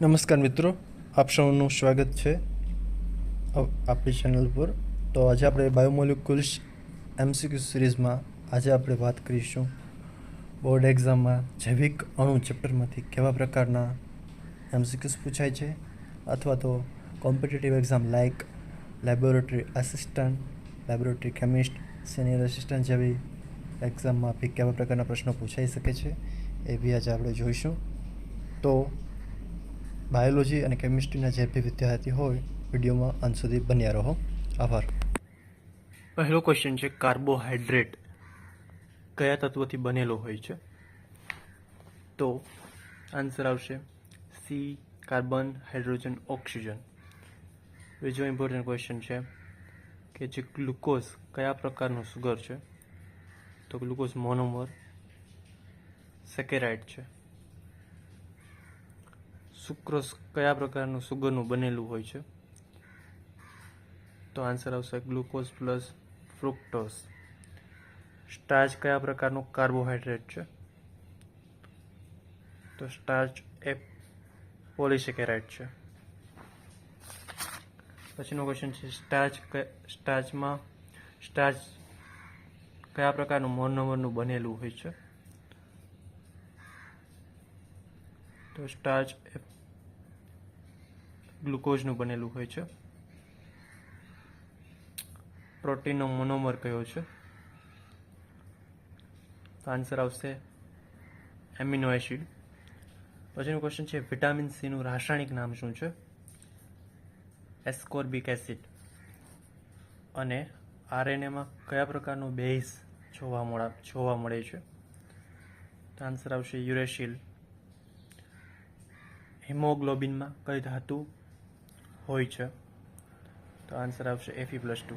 નમસ્કાર મિત્રો, આપ સૌનું સ્વાગત છે આપણી ચેનલ પર. તો આજે આપણે બાયોમોલિક્યુલ્સ એમસીક્યુ સિરીઝમાં આજે આપણે વાત કરીશું. બોર્ડ એક્ઝામમાં જૈવિક અણુ ચેપ્ટરમાંથી કેવા પ્રકારના એમસીક્યુસ પૂછાય છે, અથવા તો competitive exam like laboratory assistant laboratory chemist senior assistant જેવી એક્ઝામમાં બી કેવા પ્રકારના પ્રશ્નો પૂછાઈ શકે છે, એ બી આજે આપણે જોઈશું. તો બાયોલોજી અને કેમિસ્ટ્રીના જે બી વિદ્યાર્થી હોય, વિડીયોમાં અંત સુધી બન્યા રહો. આભાર. પહેલો ક્વેશ્ચન છે કાર્બોહાઈડ્રેટ કયા તત્વથી બનેલો હોય છે? તો આન્સર આવશે સી કાર્બન, હાઇડ્રોજન, ઓક્સિજન. બીજો ઇમ્પોર્ટન્ટ ક્વેશ્ચન છે કે જે ગ્લુકોઝ કયા પ્રકારનું સુગર છે? તો ગ્લુકોઝ મોનોમર સેકેરાઇડ છે. સુક્રોઝ કયા પ્રકારનું સુગરનું બનેલું હોય છે? તો આન્સર આવશે ગ્લુકોઝ પ્લસ ફ્રુક્ટોઝ. સ્ટાર્ચ કયા પ્રકારનું કાર્બોહાઈડ્રેટ છે? તો સ્ટાર્ચ એ પોલિસેકેરાઇડ છે. પછીનો ક્વેશ્ચન છે, સ્ટાર્ચ સ્ટાર્ચમાં, સ્ટાર્ચ કયા પ્રકારનું મોનોમરનું બનેલું હોય છે? તો સ્ટાર્ચ એ ગ્લુકોઝનું બનેલું હોય છે. પ્રોટીનનો મોનોમર કયો છે? તો આન્સર આવશે એમિનો એસિડ. પછીનું ક્વેશ્ચન છે, વિટામિન સીનું રાસાયણિક નામ શું છે? Ascorbic acid. અને આરએનએમાં કયા પ્રકારનો બેઝ જોવા મળે જોવા મળે છે? તો આન્સર આવશે યુરેશિલ હિમોગ્લોબિનમાં કઈ ધાતુ હોય છે. તો આન્સર આવશે એફી પ્લસ ટુ